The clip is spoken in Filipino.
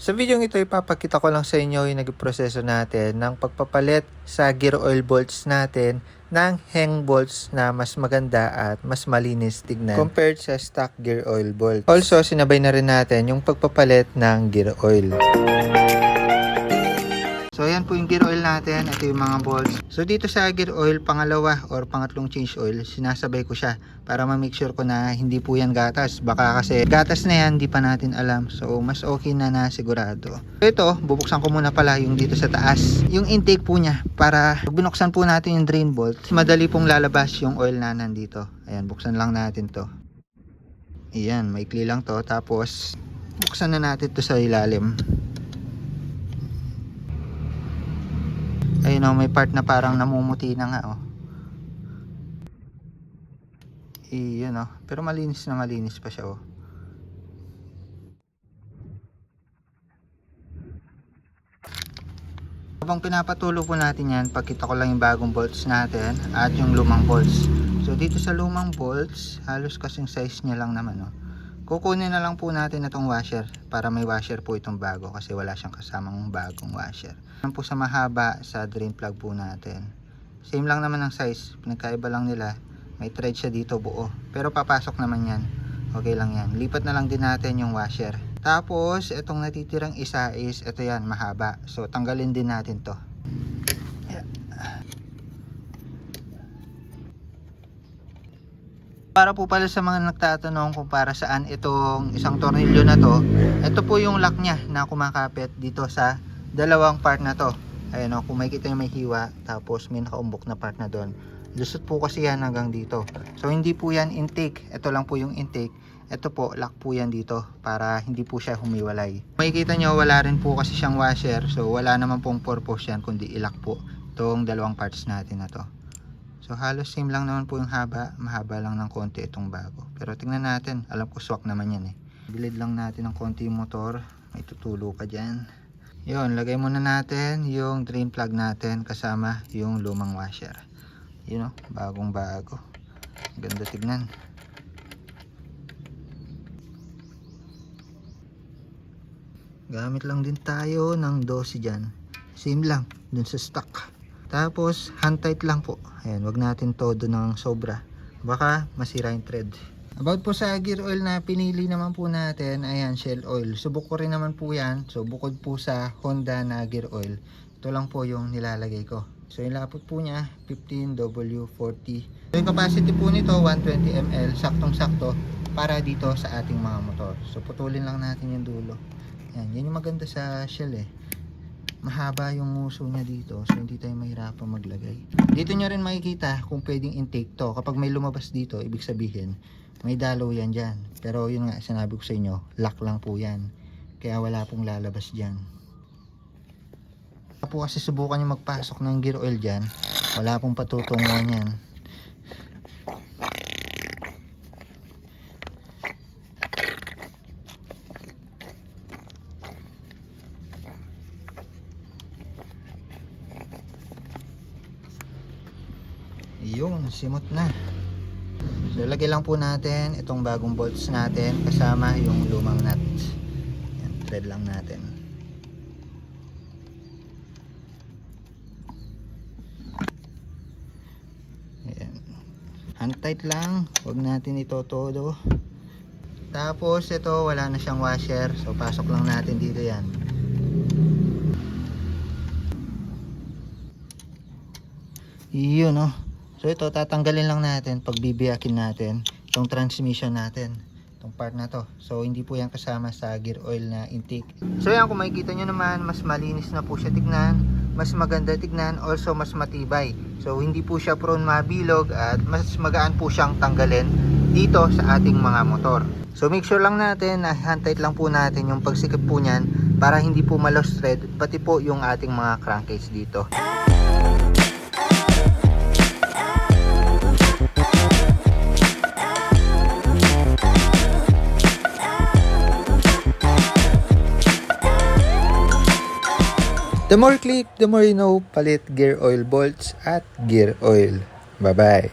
Sa video ito, ipapakita ko lang sa inyo yung nagproseso natin ng pagpapalit sa gear oil bolts natin ng hang bolts na mas maganda at mas malinis tignan compared sa stock gear oil bolt. Also, sinabay na rin natin yung pagpapalit ng gear oil. Po yung gear oil natin. Ito yung mga bolts. So, dito sa gear oil, pangalawa or pangatlong change oil, sinasabay ko siya para ma-make sure ko na hindi po yan gatas. Baka kasi gatas na yan, hindi pa natin alam. So, mas okay na na sigurado. So, ito, bubuksan ko muna pala yung dito sa taas. Yung intake po niya para pag binuksan po natin yung drain bolt, madali pong lalabas yung oil na nandito. Ayan, buksan lang natin to. Ayan, maikli lang to. Tapos, buksan na natin to sa ilalim. Ayun oh, may part na parang namumuti na nga oh. Iyon oh. Pero malinis na malinis pa siya oh. Habang pinapatulo po natin yan, pagkita ko lang yung bagong bolts natin at yung lumang bolts. So dito sa lumang bolts, halos kasing size niya lang naman oh. Kukunin na lang po natin itong washer para may washer po itong bago kasi wala siyang kasamang bagong washer. Yan po sa mahaba sa drain plug po natin. Same lang naman ang size, pinagkaiba lang nila. May thread siya dito buo. Pero papasok naman yan. Okay lang yan. Lipat na lang din natin yung washer. Tapos, itong natitirang isa is, ito yan, mahaba. So, tanggalin din natin to. Para po pala sa mga nagtatanong kung para saan itong isang tornilyo na to, ito po yung lock niya na kumakapit dito sa dalawang part na to. Ayan o, kung makikita nyo may hiwa, tapos may nakaumbok na part na doon. Lusot po kasi yan hanggang dito. So hindi po yan intake, ito lang po yung intake. Ito po, lock po yan dito para hindi po siya humiwalay. Makikita nyo, wala rin po kasi siyang washer. So wala naman pong purpose yan kundi ilock po itong dalawang parts natin na to. So halos same lang naman po yung haba, mahaba lang ng konti itong bago. Pero tingnan natin, alam ko swak naman yan eh. Bilid lang natin ng konti yung motor, may tutulo pa dyan. Yun, lagay muna natin yung drain plug natin kasama yung lumang washer. Yun o, bagong bago. Ganda tignan. Gamit lang din tayo ng 12 dyan. Same lang, dun sa stock. Tapos, hand tight lang po. Ayan, wag natin todo ng sobra. Baka masira yung thread. About po sa gear oil na pinili naman po natin, ayan, Shell oil. Subok ko rin naman po yan. So, bukod po sa Honda na gear oil, ito lang po yung nilalagay ko. So, yung lapot po niya, 15W40. So, yung capacity po nito, 120 ml, saktong-sakto, para dito sa ating mga motor. So, putulin lang natin yung dulo. Yan, yan yung maganda sa Shell eh mahaba yung uso niya dito so hindi tayo mahirapan maglagay. Dito nyo rin makikita kung pwedeng intake to. Kapag may lumabas dito ibig sabihin may dalaw yan dyan. Pero yun nga sinabi ko sa inyo lock lang po yan. Kaya wala pong lalabas dyan. Po kasi subukan nyo magpasok ng gear oil dyan. Wala pong patutunguhan yan Yun, simot na. So, lagay lang po natin itong bagong bolts natin kasama yung lumang nut. Yan, thread lang natin. Ayan. Hand tight lang, huwag natin ito todo. Tapos ito, wala na siyang washer. So, pasok lang natin dito yan. Yun, oh. So ito tatanggalin lang natin pag bibiyakin natin itong transmission natin itong part na to. So hindi po yan kasama sa gear oil na intake. So yan kung makikita nyo naman mas malinis na po siya tignan, mas maganda tignan, also mas matibay. So hindi po siya prone mabilog at mas magaan po siyang tanggalin dito sa ating mga motor. So make sure lang natin na hand tight lang po natin yung pagsikip po niyan para hindi po malos thread pati po yung ating mga crankcase dito. The more click, the more you know, palit gear oil bolts at gear oil. Bye-bye.